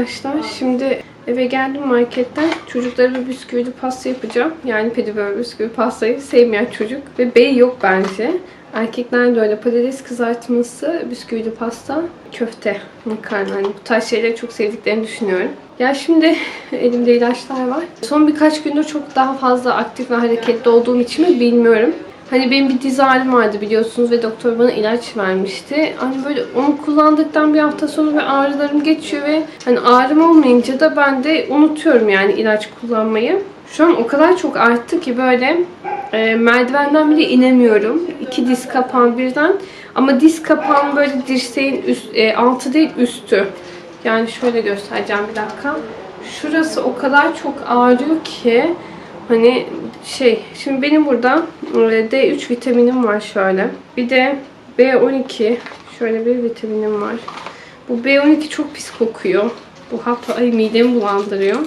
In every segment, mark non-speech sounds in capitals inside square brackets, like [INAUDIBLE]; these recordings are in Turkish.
arkadaşlar. Şimdi eve geldim marketten. Çocuklara bir bisküvili pasta yapacağım. Yani pedibör bisküvi pastayı sevmeyen çocuk. Ve bey yok bence. Erkekler de öyle. Patates kızartması, bisküvili pasta, köfte, makarna. Hani bu tarz şeyleri çok sevdiklerini düşünüyorum. Ya şimdi [LAUGHS] elimde ilaçlar var. Son birkaç gündür çok daha fazla aktif ve hareketli olduğum için mi bilmiyorum. Hani benim bir diz ağrım vardı biliyorsunuz ve doktor bana ilaç vermişti. Hani böyle onu kullandıktan bir hafta sonra ve ağrılarım geçiyor ve hani ağrım olmayınca da ben de unutuyorum yani ilaç kullanmayı. Şu an o kadar çok arttı ki böyle e, merdivenden bile inemiyorum. İki diz kapağım birden. Ama diz kapağım böyle dirseğin üst, e, altı değil üstü. Yani şöyle göstereceğim bir dakika. Şurası o kadar çok ağrıyor ki Hani şey, şimdi benim burada e, D3 vitaminim var şöyle. Bir de B12 şöyle bir vitaminim var. Bu B12 çok pis kokuyor. Bu hatta ay midemi bulandırıyor.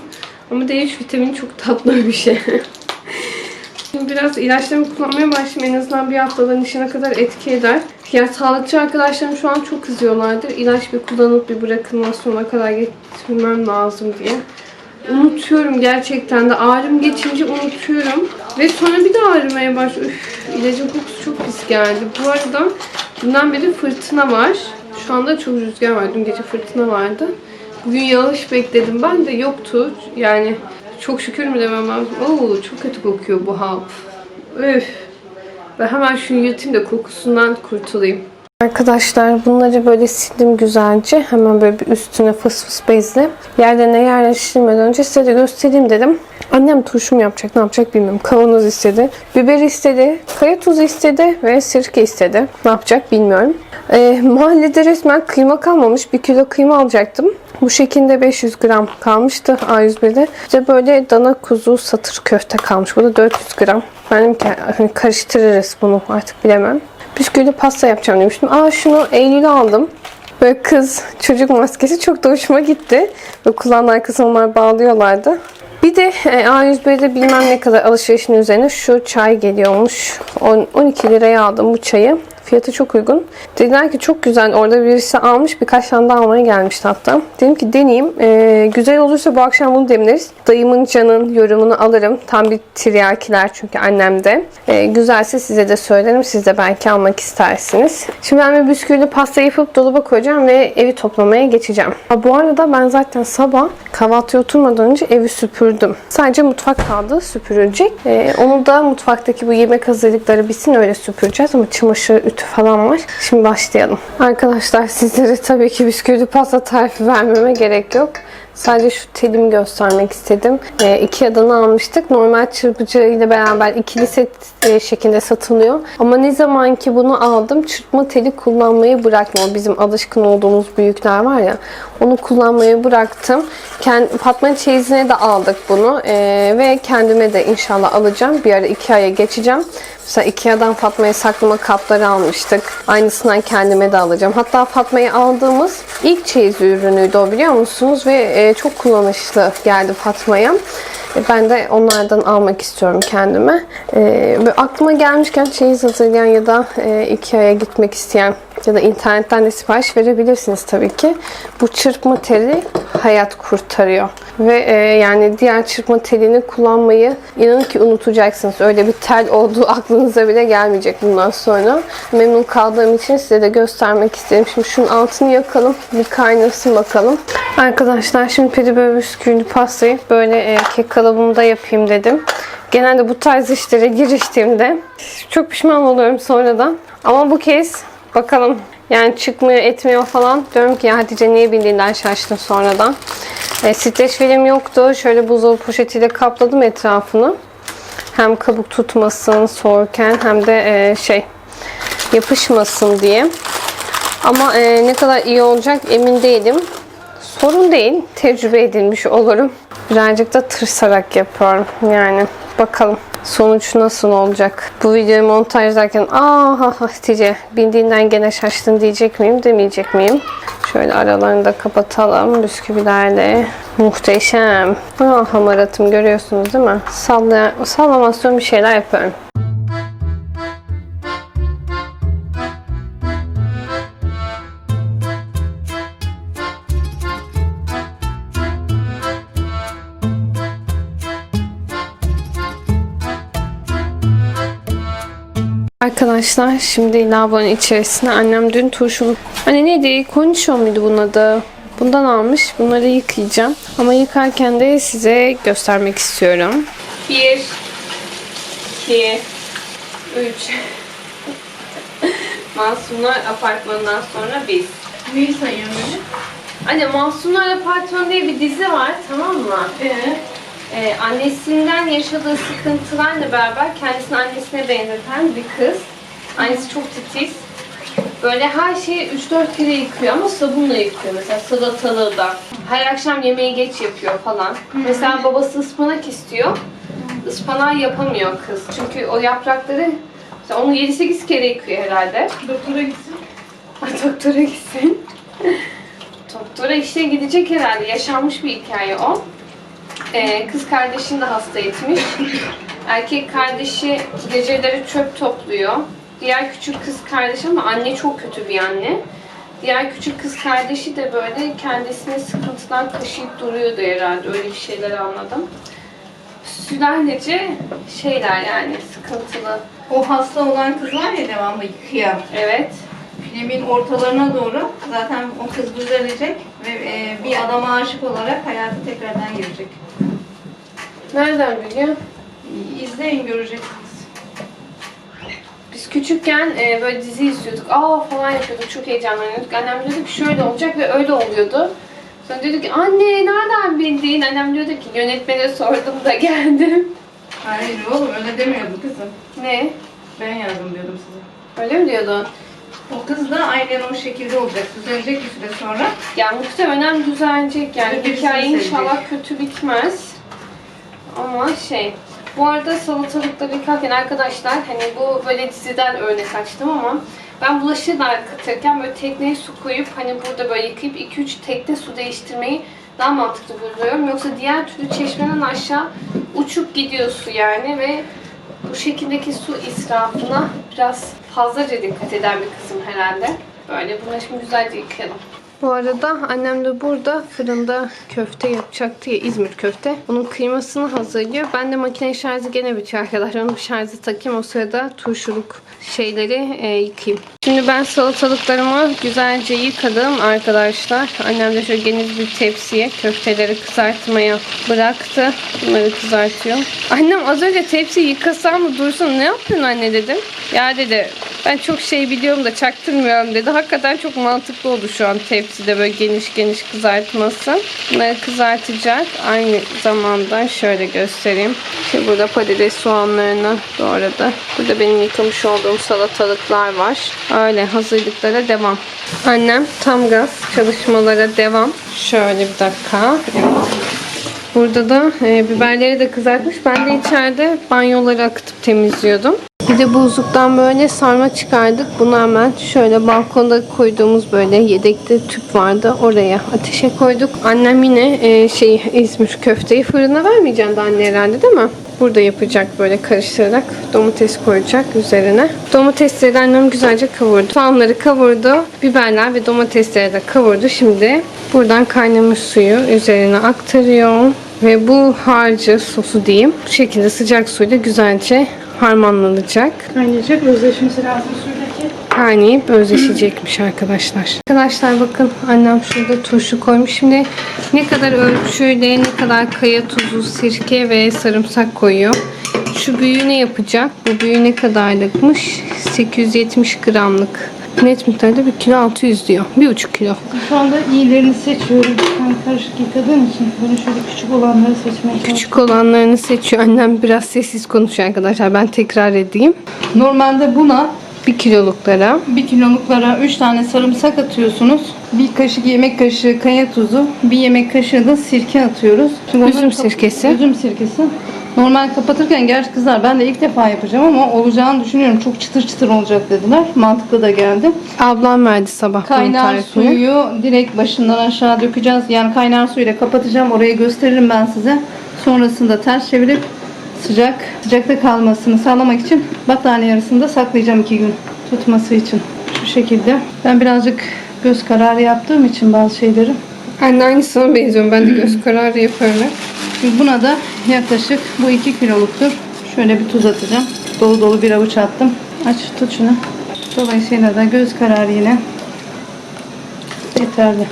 Ama D3 vitamini çok tatlı bir şey. [LAUGHS] Şimdi biraz ilaçlarımı kullanmaya başlayayım. En azından bir haftadan işine kadar etki eder. Ya sağlıkçı arkadaşlarım şu an çok kızıyorlardır. İlaç bir kullanıp bir bırakılmaz sonuna kadar getirmem lazım diye. Unutuyorum gerçekten de. Ağrım geçince unutuyorum. Ve sonra bir de ağrımaya başlıyor. Üf, ilacın kokusu çok pis geldi. Bu arada dünden beri fırtına var. Şu anda çok rüzgar var. Dün gece fırtına vardı. Bugün yağış bekledim. Ben de yoktu. Yani çok şükür mü demem lazım. Oo, çok kötü kokuyor bu hap. Öf. Ben hemen şunu yutayım da kokusundan kurtulayım. Arkadaşlar bunları böyle sildim güzelce. Hemen böyle bir üstüne fıs fıs bezle. Yerlerine yerleştirmeden önce size de göstereyim dedim. Annem turşum yapacak ne yapacak bilmiyorum. Kavanoz istedi. Biber istedi. Kaya tuzu istedi. Ve sirke istedi. Ne yapacak bilmiyorum. Ee, mahallede resmen kıyma kalmamış. Bir kilo kıyma alacaktım. Bu şekilde 500 gram kalmıştı A101'de. İşte böyle dana kuzu satır köfte kalmış. Bu da 400 gram. Benim hani karıştırırız bunu artık bilemem. Bisküvili pasta yapacağım demiştim. Aa şunu Eylül'e aldım. Böyle kız çocuk maskesi çok da hoşuma gitti. Ve kulağın arkasına onlar bağlıyorlardı. Bir de e, A101'de bilmem ne kadar alışverişin üzerine şu çay geliyormuş. 10, 12 liraya aldım bu çayı. Fiyatı çok uygun. Dediler ki çok güzel. Orada birisi almış. Birkaç tane daha almaya gelmişti hatta. Dedim ki deneyeyim. Ee, güzel olursa bu akşam bunu demleriz. Dayımın canın yorumunu alırım. Tam bir tiryakiler çünkü annem de. Ee, güzelse size de söylerim. Siz de belki almak istersiniz. Şimdi ben bir bisküvili pasta yapıp dolaba koyacağım ve evi toplamaya geçeceğim. Ha, bu arada ben zaten sabah kahvaltıya oturmadan önce evi süpürdüm. Sadece mutfak kaldı süpürülecek. Ee, onu da mutfaktaki bu yemek hazırlıkları bitsin öyle süpüreceğiz ama çamaşır ütü falan var. Şimdi başlayalım. Arkadaşlar sizlere tabii ki bisküvili pasta tarifi vermeme gerek yok. Sadece şu telimi göstermek istedim. E, Ikea'dan almıştık. Normal çırpıcı ile beraber ikili set e, şeklinde satılıyor. Ama ne zaman ki bunu aldım çırpma teli kullanmayı bıraktım. O bizim alışkın olduğumuz büyükler var ya. Onu kullanmayı bıraktım. Kendi, Fatma çeyizine de aldık bunu. E, ve kendime de inşallah alacağım. Bir ara Ikea'ya geçeceğim. Mesela Ikea'dan Fatma'ya saklama kapları almıştık. Aynısından kendime de alacağım. Hatta Fatma'ya aldığımız ilk çeyiz ürünüydü o biliyor musunuz? Ve e, çok kullanışlı geldi Fatma'ya. E, ben de onlardan almak istiyorum kendime. E, aklıma gelmişken çeyiz hazırlayan ya da e, Ikea'ya gitmek isteyen ya da internetten de sipariş verebilirsiniz tabii ki. Bu çırpma teli hayat kurtarıyor. Ve e, yani diğer çırpma telini kullanmayı inanın ki unutacaksınız. Öyle bir tel olduğu [LAUGHS] aklınıza bile gelmeyecek bundan sonra. Memnun kaldığım için size de göstermek istedim. Şimdi şunun altını yakalım. Bir kaynasın bakalım. Arkadaşlar şimdi pedibör bisküvili pastayı böyle e, kek kalıbımda yapayım dedim. Genelde bu tarz işlere giriştiğimde çok pişman oluyorum sonradan. Ama bu kez bakalım yani çıkmıyor etmiyor falan. Diyorum ki ya Hatice niye bildiğinden şaştım sonradan. E, streç film yoktu. Şöyle buzdolabı poşetiyle kapladım etrafını. Hem kabuk tutmasın soğurken hem de e, şey yapışmasın diye. Ama e, ne kadar iyi olacak emin değilim. Sorun değil. Tecrübe edilmiş olurum. Birazcık da tırsarak yapıyorum. Yani bakalım sonuç nasıl olacak. Bu videoyu montajlarken aa Hatice bildiğinden gene şaştın diyecek miyim demeyecek miyim? Şöyle aralarını da kapatalım bisküvilerle. Muhteşem. Ah hamaratım görüyorsunuz değil mi? Salla, sallamasyon bir şeyler yapıyorum. Arkadaşlar şimdi lavabonun içerisine annem dün turşuluk... Hani neydi? Konuşuyor muydu bunun adı? Bundan almış. Bunları yıkayacağım. Ama yıkarken de size göstermek istiyorum. 1 2 3 Masumlar Apartmanı'ndan sonra biz. Neyi sayıyorsun? Anne Masumlar Apartmanı diye bir dizi var tamam mı? Ee, Ee, annesinden yaşadığı sıkıntılarla beraber kendisini annesine benzeten bir kız. Annesi çok titiz. Böyle her şeyi 3-4 kere yıkıyor ama sabunla yıkıyor. Mesela salatalığı da. Her akşam yemeği geç yapıyor falan. Mesela babası ıspanak istiyor. Ispanağı yapamıyor kız. Çünkü o yaprakları mesela onu 7-8 kere yıkıyor herhalde. doktora gitsin. Ay, [LAUGHS] Doktora gitsin. Doktora işte gidecek herhalde. Yaşanmış bir hikaye o. Ee, kız kardeşini de hasta etmiş. Erkek kardeşi geceleri çöp topluyor. Diğer küçük kız kardeşi ama anne çok kötü bir anne. Diğer küçük kız kardeşi de böyle kendisini sıkıntıdan kaşıyıp duruyordu herhalde. Öyle bir şeyler anladım. Sülalece şeyler yani sıkıntılı. O hasta olan kız var ya devamlı yıkıyor. Evet. Filmin ortalarına doğru zaten o kız düzelecek ve e, bir adama aşık olarak hayata tekrardan girecek. Nereden biliyor? İzleyin göreceksiniz. Küçükken e, böyle dizi izliyorduk. Aa falan yapıyorduk. Çok heyecanlanıyorduk. Annem diyordu ki şöyle olacak ve öyle oluyordu. Sonra diyordu ki anne nereden bildin? Annem diyordu ki yönetmene sordum da geldim. Hayır oğlum öyle demiyordum kızım. Ne? Ben yazdım diyordum size. Öyle mi diyordun? O kız da aynen o şekilde olacak. Düzelecek bir süre sonra. Yani muhtemelen düzelecek. Yani birisini hikaye inşallah kötü bitmez. Ama şey... Bu arada salatalıkları yıkarken arkadaşlar hani bu böyle diziden örnek açtım ama ben bulaşığı da katırken böyle tekneye su koyup hani burada böyle yıkayıp 2-3 tekne su değiştirmeyi daha mantıklı buluyorum. Yoksa diğer türlü çeşmeden aşağı uçup gidiyor su yani ve bu şekildeki su israfına biraz fazlaca dikkat eden bir kızım herhalde. Böyle bunları şimdi güzelce yıkayalım. Bu arada annem de burada fırında köfte yapacaktı ya İzmir köfte. Bunun kıymasını hazırlıyor. Ben de makine şarjı gene bitiyor arkadaşlar. Onu şarjı takayım. O sırada turşuluk şeyleri e, yıkayayım. Şimdi ben salatalıklarımı güzelce yıkadım arkadaşlar. Annem de şöyle geniş bir tepsiye köfteleri kızartmaya bıraktı. Bunları kızartıyor. Annem az önce tepsi yıkasam mı dursun ne yapıyorsun anne dedim. Ya dedi ben çok şey biliyorum da çaktırmıyorum dedi. Hakikaten çok mantıklı oldu şu an tepside böyle geniş geniş kızartması. Bunları kızartacak. Aynı zamanda şöyle göstereyim. Şimdi burada patates soğanlarını doğradı. Burada benim yıkamış olduğum salatalıklar var. Öyle hazırlıklara devam. Annem tam gaz çalışmalara devam. Şöyle bir dakika. Evet. Burada da e, biberleri de kızartmış. Ben de içeride banyoları akıtıp temizliyordum. Bir de buzluktan böyle sarma çıkardık. Bunu hemen şöyle balkonda koyduğumuz böyle yedekte tüp vardı. Oraya ateşe koyduk. Annem yine e, şey İzmir köfteyi fırına vermeyeceğim de anne herhalde değil mi? Burada yapacak böyle karıştırarak domates koyacak üzerine. Domatesleri annem güzelce kavurdu. Soğanları kavurdu. Biberler ve domatesleri de kavurdu. Şimdi buradan kaynamış suyu üzerine aktarıyor. Ve bu harcı sosu diyeyim. Bu şekilde sıcak suyla güzelce harmanlanacak. Kaynayacak özleşmesi lazım suyundaki. Kaynayıp özleşecekmiş arkadaşlar. Arkadaşlar bakın annem şurada turşu koymuş. Şimdi ne kadar ölçüyle ne kadar kaya tuzu, sirke ve sarımsak koyuyor. Şu büyüğü ne yapacak? Bu büyüğü ne kadarlıkmış? 870 gramlık. Net miktarda 1 kilo 600 diyor. 1,5 kilo. Şu anda iyilerini seçiyorum. Sen karışık yıkadığın için böyle şöyle küçük olanları seçmeye çalışıyorum. Küçük olanlarını seçiyor. Annem biraz sessiz konuşuyor arkadaşlar. Ben tekrar edeyim. Normalde buna 1 kiloluklara 1 kiloluklara 3 tane sarımsak atıyorsunuz. Bir kaşık yemek kaşığı kaya tuzu, bir yemek kaşığı da sirke atıyoruz. Şimdi Üzüm sirkesi. Üzüm sirkesi. Normal kapatırken gerçi kızlar ben de ilk defa yapacağım ama olacağını düşünüyorum. Çok çıtır çıtır olacak dediler. Mantıklı da geldi. ablam verdi sabah Kaynar suyu direkt başından aşağı dökeceğiz. Yani kaynar suyla kapatacağım. Orayı gösteririm ben size. Sonrasında ters çevirip sıcak, sıcakta kalmasını sağlamak için battaniye arasında saklayacağım iki gün tutması için. Şu şekilde. Ben birazcık göz kararı yaptığım için bazı şeyleri. Anne aynısına benziyorum. Ben de göz kararı yaparım. Buna da yaklaşık bu 2 kiloluktur. Şöyle bir tuz atacağım. Dolu dolu bir avuç attım. Aç tut şunu. Dolayısıyla da göz kararı yine yeterli.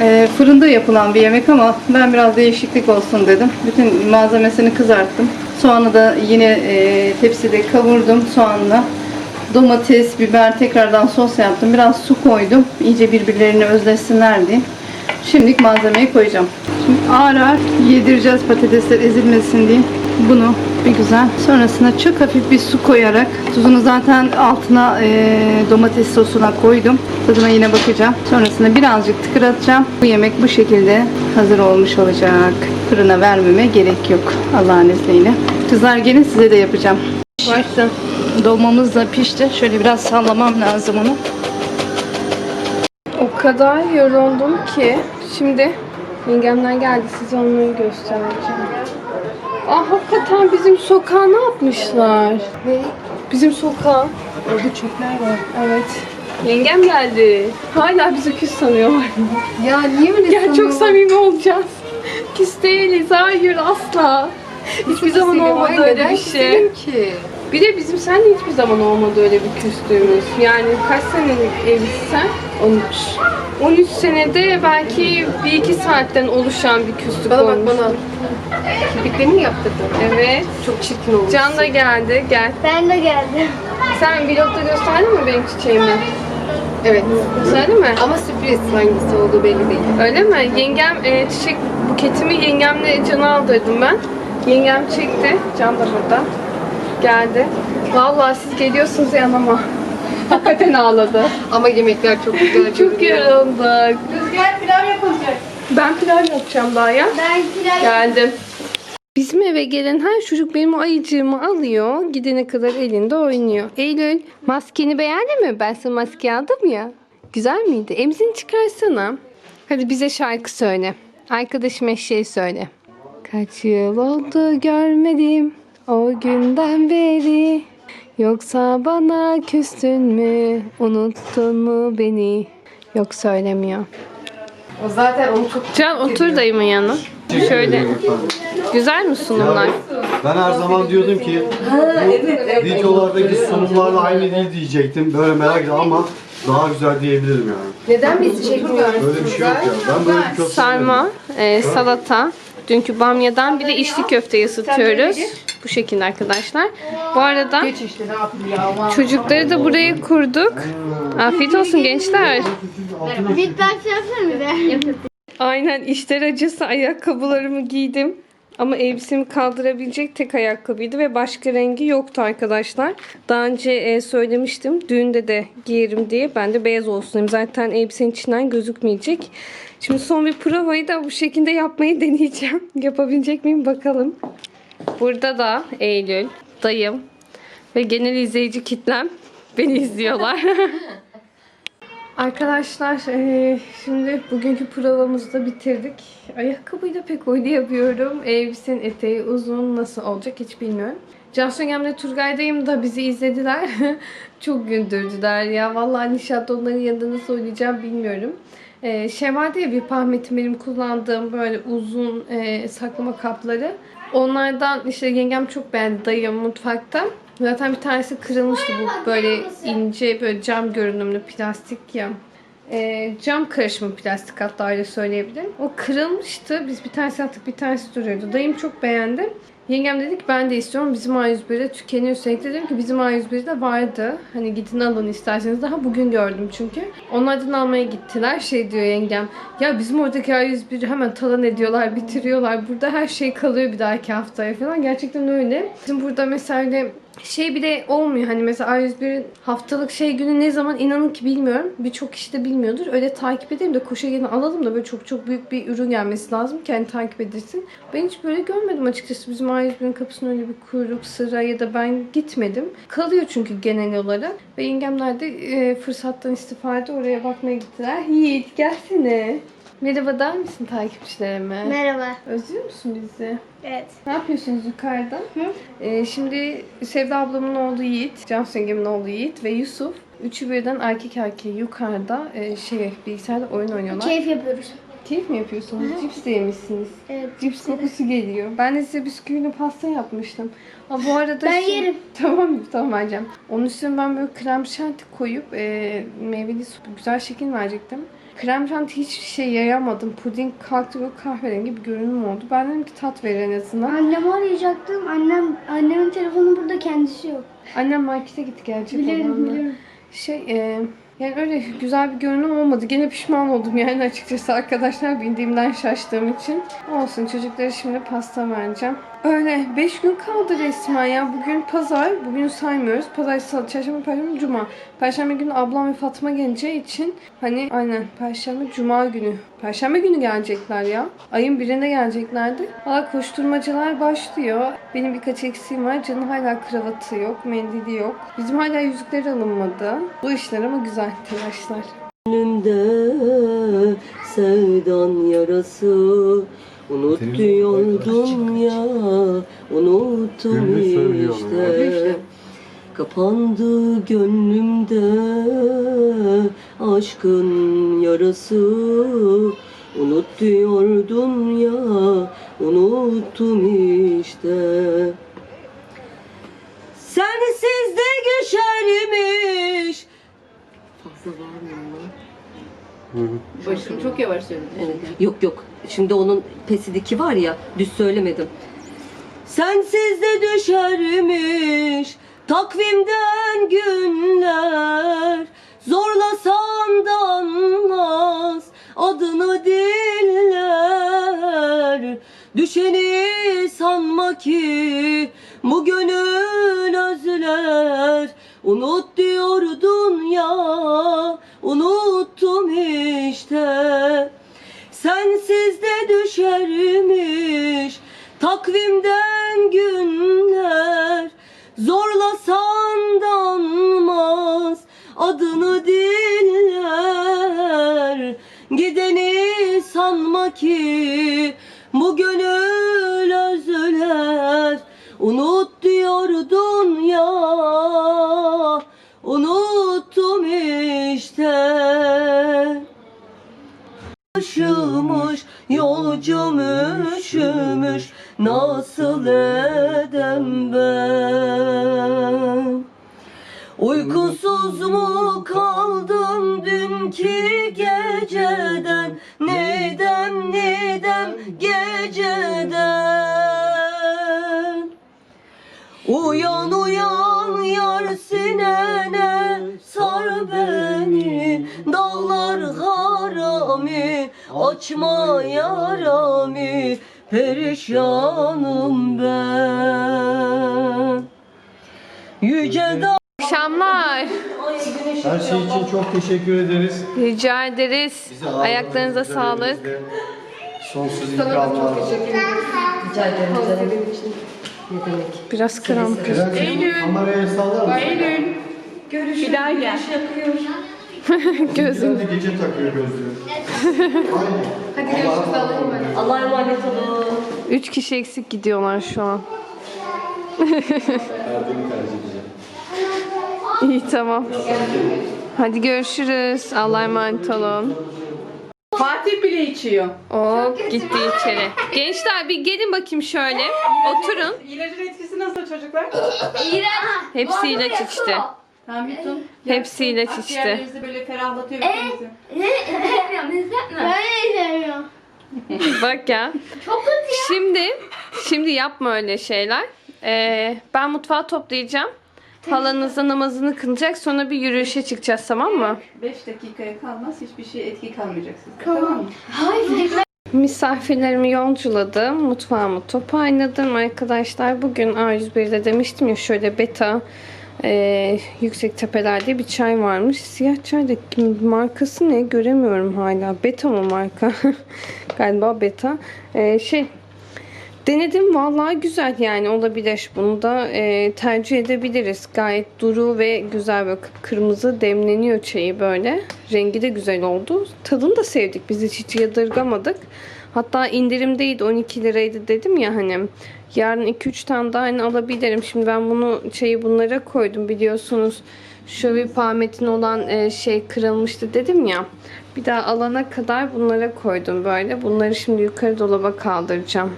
Ee, fırında yapılan bir yemek ama ben biraz değişiklik olsun dedim. Bütün malzemesini kızarttım. Soğanı da yine e, tepside kavurdum soğanla. Domates, biber tekrardan sos yaptım. Biraz su koydum. İyice birbirlerini özleşsinler diye. Şimdilik malzemeyi koyacağım. Ağır ağır yedireceğiz patatesler ezilmesin diye. Bunu bir güzel. Sonrasında çok hafif bir su koyarak tuzunu zaten altına e, domates sosuna koydum. Tadına yine bakacağım. Sonrasında birazcık tıkıratacağım. Bu yemek bu şekilde hazır olmuş olacak. Fırına vermeme gerek yok Allah'ın izniyle. Kızlar gelin size de yapacağım. Başta dolmamız da pişti. Şöyle biraz sallamam lazım onu. O kadar yoruldum ki şimdi yengemler geldi size onları göstereceğim. Aa hakikaten bizim sokağa ne yapmışlar? Ve Bizim sokağa. orada çöpler var. Evet. Yengem geldi. Hala bizi küs sanıyorlar. Ya niye öyle Ya çok samimi olacağız. Küs değiliz. Hayır asla. Hiçbir zaman olmadı öyle bir şey. ki? Bir de bizim seninle hiçbir zaman olmadı öyle bir küstüğümüz. Yani kaç senelik evlisin sen? 13. 13 senede belki bir iki saatten oluşan bir küslük Bana bak olmuş. bana. Kirpiklerini mi yaptırdın? Evet. Çok çirkin olmuş. Can da geldi. Gel. Ben de geldim. Sen vlogda gösterdin mi benim çiçeğimi? Evet. Gösterdin mi? Ama sürpriz hangisi olduğu belli değil. Öyle mi? Yengem e, çiçek buketimi yengemle Can'a aldırdım ben. Yengem çekti. Can da burada. Geldi. Vallahi siz geliyorsunuz yanıma. Hakikaten ağladı. [LAUGHS] Ama yemekler çok güzel. Çok yorulduk. Rüzgar pilav yapılacak. Ben pilav yapacağım daha ya. Ben pilav Geldim. Bizim eve gelen her çocuk benim ayıcığımı alıyor. Gidene kadar elinde oynuyor. Eylül maskeni beğendin mi? Ben sana maske aldım ya. Güzel miydi? Emzini çıkarsana. Hadi bize şarkı söyle. Arkadaşım eşeği söyle. Kaç yıl oldu görmedim o günden beri. Yoksa bana küstün mü? Unuttun mu beni? Yok söylemiyor. O zaten onu çok Can otur dayımın yanına. Şöyle. Güzel mi sunumlar? Ben her zaman diyordum ki bu videolardaki sunumlarla aynı değil diyecektim. Böyle merak ettim ama daha güzel diyebilirim yani. Neden biz çekmiyoruz? Böyle bir şey yok ya. Ben böyle bir köfte Sarma, e, salata, dünkü bamyadan bir de içli köfte ısıtıyoruz. Bu şekilde arkadaşlar. Bu arada çocukları da buraya kurduk. Afiyet olsun gençler. Bir ben yapsana bir de. Aynen işler acısı ayakkabılarımı giydim. Ama elbisemi kaldırabilecek tek ayakkabıydı ve başka rengi yoktu arkadaşlar. Daha önce e, söylemiştim düğünde de giyerim diye. Ben de beyaz olsun. Zaten elbisenin içinden gözükmeyecek. Şimdi son bir provayı da bu şekilde yapmayı deneyeceğim. [LAUGHS] Yapabilecek miyim bakalım. Burada da Eylül, dayım ve genel izleyici kitlem [LAUGHS] beni izliyorlar. [LAUGHS] Arkadaşlar şimdi bugünkü provamızı da bitirdik. Ayakkabıyla pek oynayamıyorum. Elbisenin eteği uzun nasıl olacak hiç bilmiyorum. Cansu Yengem'le Turgay'dayım da bizi izlediler. Çok güldürdüler ya. Vallahi nişatta onların yanında nasıl oynayacağım bilmiyorum. Ee, şey vardı ya bir pahmetim benim kullandığım böyle uzun e, saklama kapları. Onlardan işte yengem çok beğendi dayım mutfakta. Zaten bir tanesi kırılmıştı bu böyle ince böyle cam görünümlü plastik ya. Ee, cam karışımı plastik hatta öyle söyleyebilirim. O kırılmıştı. Biz bir tanesi attık bir tanesi duruyordu. Dayım çok beğendi. Yengem dedi ki ben de istiyorum. Bizim A101'de tükeniyor sürekli. Dedim ki bizim A101'de vardı. Hani gidin alın isterseniz. Daha bugün gördüm çünkü. Onlardan almaya gittiler. Şey diyor yengem. Ya bizim oradaki A101'i hemen talan ediyorlar, bitiriyorlar. Burada her şey kalıyor bir dahaki haftaya falan. Gerçekten öyle. Bizim burada mesela şey bile olmuyor. Hani mesela A101'in haftalık şey günü ne zaman inanın ki bilmiyorum. Birçok kişi de bilmiyordur. Öyle takip edeyim de koşa gelin alalım da böyle çok çok büyük bir ürün gelmesi lazım ki hani takip edilsin. Ben hiç böyle görmedim açıkçası. Bizim A101'in kapısına öyle bir kuyruk, sıra ya da ben gitmedim. Kalıyor çünkü genel olarak. Ve yengemler de e, fırsattan istifade oraya bakmaya gittiler. Yiğit gelsene. Merhaba der misin takipçilerime? Merhaba. Özlüyor musun bizi? Evet. Ne yapıyorsunuz yukarıda? Ee, şimdi Sevda ablamın oğlu Yiğit, Cansu yengemin oğlu Yiğit ve Yusuf. Üçü birden erkek erkeğe yukarıda e, şey bilgisayarda oyun oynuyorlar. Keyif yapıyoruz. Keyif mi yapıyorsunuz? Cips de yemişsiniz. Evet. Cips kokusu geliyor. Ben de size bisküvili pasta yapmıştım. Ha bu arada Ben şimdi- yerim. [LAUGHS] Tamam tamam vereceğim. Onun üstüne ben böyle krem şanti koyup e, meyveli su güzel şekil verecektim. Krem şanti hiçbir şey yayamadım. Puding kalktı böyle kahverengi bir görünüm oldu. Ben dedim ki tat ver en azından. Annemi arayacaktım. Annem annemin telefonu burada kendisi yok. Annem markete gitti gelecek Biliyorum olanla. biliyorum. Şey e, yani öyle güzel bir görünüm olmadı. Gene pişman oldum yani açıkçası arkadaşlar bindiğimden şaştığım için. Olsun çocuklara şimdi pasta vereceğim. Öyle 5 gün kaldı resmen ya. Bugün pazar. Bugün saymıyoruz. Pazar, salı, çarşamba, perşembe, cuma. Perşembe günü ablam ve Fatma geleceği için hani aynen perşembe, cuma günü. Perşembe günü gelecekler ya. Ayın birinde geleceklerdi. Valla koşturmacalar başlıyor. Benim birkaç eksiğim var. Can'ın hala kravatı yok, mendili yok. Bizim hala yüzükleri alınmadı. Bu işler ama güzel telaşlar. Önümde sevdan yarası Unutuyordum ya Unuttum işte. Kapandı gönlümde Aşkın yarası. Unut diyordun ya Unuttum işte. Sensiz de geçermiş Fazla var mı? Başım çok yavaş söyledin. Evet. Yok yok. Şimdi onun pesidiki var ya düz söylemedim. Sensiz de düşermiş takvimden günler Zorlasan da anmaz adını diller Düşeni sanma ki bu gönül özler Unut diyordun ya unuttum işte. Sensiz de düşermiş takvimden günler. Zorlasan da anmaz adını diller. Gideni sanma ki bu gönül özler Unut Taşımış yolcum üşümüş nasıl edem ben? Uykusuz mu kaldım dünkü geceden? Neden neden geceden? Uyan uyan yar sinene sar beni. Dağlar harami açma yarami Perişanım ben Yüce dağ Akşamlar. Her şey için çok teşekkür ederiz. Rica ederiz. Bizi Ayaklarınıza sağlık. Sonsuz ikramlar. Rica ederim canım. Ne demek? Biraz kram. Eylül. Kameraya sallar mısın? Eylül. Bir daha gel. [LAUGHS] Gözüm. Bir de gece takıyor gözlüğü. Hadi görüşürüz Allah'a emanet. Allah'a emanet olun. Üç kişi eksik gidiyorlar şu an. İyi tamam. Hadi görüşürüz. Allah'a emanet olun. Fatih bile içiyor. Hop gitti içeri. Gençler bir gelin bakayım şöyle. Oturun. İlacın etkisi nasıl çocuklar? Hepsi ilaç içti. Tamam yutun. Hepsi ilaç içti. Akciğerlerinizi böyle ferahlatıyor hepinizi. Ben izlemiyorum. [LAUGHS] Bak ya. Çok kötü ya. Şimdi şimdi yapma öyle şeyler. Ee, ben mutfağı toplayacağım. Halanızla namazını kılacak. Sonra bir yürüyüşe çıkacağız tamam mı? 5 dakikaya kalmaz hiçbir şey etki kalmayacak sizde. Tamam mı? Hayır. Misafirlerimi yolculadım. Mutfağımı toparladım arkadaşlar. Bugün A101'de demiştim ya şöyle beta e, yüksek tepelerde bir çay varmış. Siyah çay da markası ne göremiyorum hala. Beta mı marka? [LAUGHS] Galiba beta. E, şey Denedim vallahi güzel yani olabilir. Bunu da e, tercih edebiliriz. Gayet duru ve güzel böyle kırmızı demleniyor çayı böyle. Rengi de güzel oldu. Tadını da sevdik. Biz hiç, hiç yadırgamadık. Hatta indirimdeydi 12 liraydı dedim ya hani. Yarın 2-3 tane daha hani alabilirim. Şimdi ben bunu şeyi bunlara koydum biliyorsunuz. Bir pametin olan e, şey kırılmıştı dedim ya. Bir daha alana kadar bunlara koydum böyle. Bunları şimdi yukarı dolaba kaldıracağım.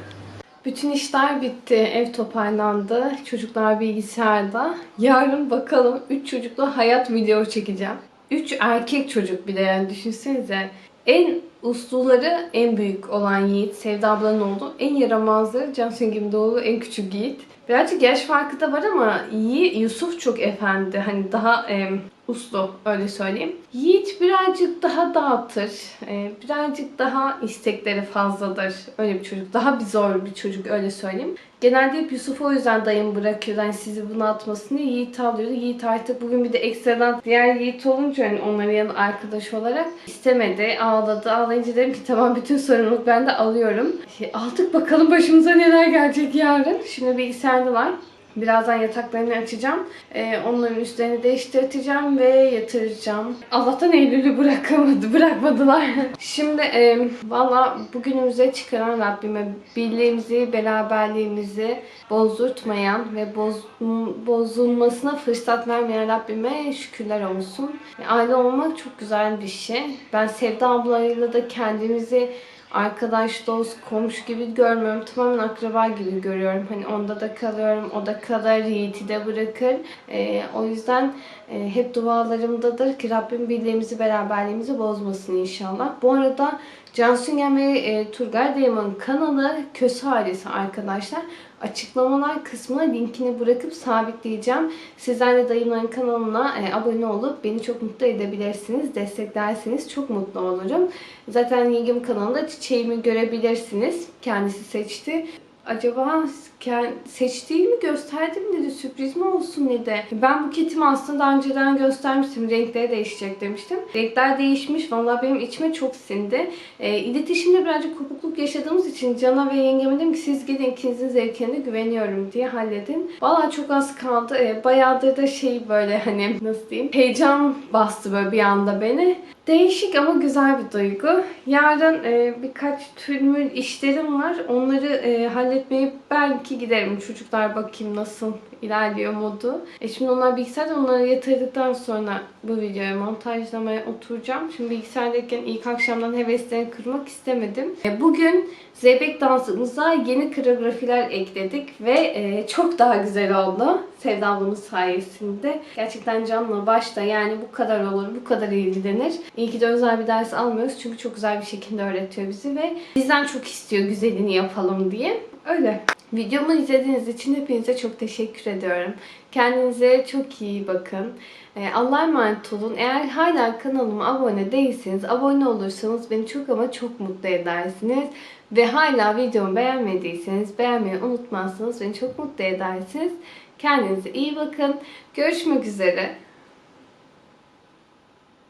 Bütün işler bitti. Ev toparlandı. Çocuklar bilgisayarda. Yarın bakalım 3 çocukla hayat video çekeceğim. 3 erkek çocuk bir de yani düşünsenize. En usluları en büyük olan Yiğit, Sevda ablanın oğlu. En yaramazları Cansu gibi oğlu, en küçük Yiğit. Birazcık yaş farkı da var ama Yiğit, Yusuf çok efendi. Hani daha e, uslu öyle söyleyeyim. Yiğit birazcık daha dağıtır. e, birazcık daha istekleri fazladır. Öyle bir çocuk. Daha bir zor bir çocuk öyle söyleyeyim. Genelde hep Yusuf'u o yüzden dayım bırakıyor. Yani sizi bunu atmasını Yiğit alıyordu. Yiğit artık bugün bir de ekstradan diğer Yiğit olunca hani onların yanında arkadaş olarak istemedi. Ağladı. Ağlayınca dedim ki tamam bütün sorumluluk ben de alıyorum. Şey, aldık bakalım başımıza neler gelecek yarın. Şimdi bilgisayardalar. Birazdan yataklarını açacağım. Ee, onların üstlerini değiştireceğim ve yatıracağım. Allah'tan Eylül'ü bırakamadı, bırakmadılar. Şimdi e, valla bugünümüze çıkaran Rabbime birliğimizi, beraberliğimizi bozdurtmayan ve boz, bozulmasına fırsat vermeyen Rabbime şükürler olsun. E, Aile olmak çok güzel bir şey. Ben Sevda ablayla da kendimizi arkadaş, dost, komşu gibi görmüyorum. Tamamen akraba gibi görüyorum. Hani onda da kalıyorum, o da kalır, Yiğit'i de bırakır. Ee, o yüzden e, hep dualarımdadır ki Rabbim birliğimizi, beraberliğimizi bozmasın inşallah. Bu arada Cansu Yen ve e, Turgay Dayım'ın kanalı Köse Ailesi arkadaşlar. Açıklamalar kısmına linkini bırakıp sabitleyeceğim. Sizler de dayımların kanalına e, abone olup beni çok mutlu edebilirsiniz. Desteklerseniz çok mutlu olurum. Zaten Yengem kanalında çiçeğimi görebilirsiniz. Kendisi seçti. Acaba kend- seçtiğimi gösterdim dedi. Sürpriz mi olsun dedi. Ben buketimi aslında daha önceden göstermiştim. Renkleri değişecek demiştim. Renkler değişmiş. Vallahi benim içime çok sindi. E, iletişimde birazcık kopukluk yaşadığımız için Cana ve yengeme dedim ki siz gidin ikinizin zevkine güveniyorum diye halledin. Vallahi çok az kaldı. E, bayağıdır da şey böyle hani nasıl diyeyim heyecan bastı böyle bir anda beni. Değişik ama güzel bir duygu. Yarın e, birkaç türlü işlerim var. Onları e, halletmeye belki giderim. Çocuklar bakayım nasıl ilerliyor modu. E şimdi onlar bilgisayarda onları yatırdıktan sonra bu videoyu montajlamaya oturacağım. Şimdi bilgisayardayken ilk akşamdan heveslerini kırmak istemedim. E, bugün Zeybek dansımıza yeni koreografiler ekledik ve e, çok daha güzel oldu. Sevda ablamın sayesinde. Gerçekten canla başta yani bu kadar olur, bu kadar ilgilenir. İyi ki de özel bir ders almıyoruz çünkü çok güzel bir şekilde öğretiyor bizi ve bizden çok istiyor güzelini yapalım diye. Öyle. Videomu izlediğiniz için hepinize çok teşekkür ediyorum. Kendinize çok iyi bakın. Ee, Allah'a emanet olun. Eğer hala kanalıma abone değilseniz, abone olursanız beni çok ama çok mutlu edersiniz. Ve hala videomu beğenmediyseniz, beğenmeyi unutmazsanız beni çok mutlu edersiniz. Kendinize iyi bakın. Görüşmek üzere.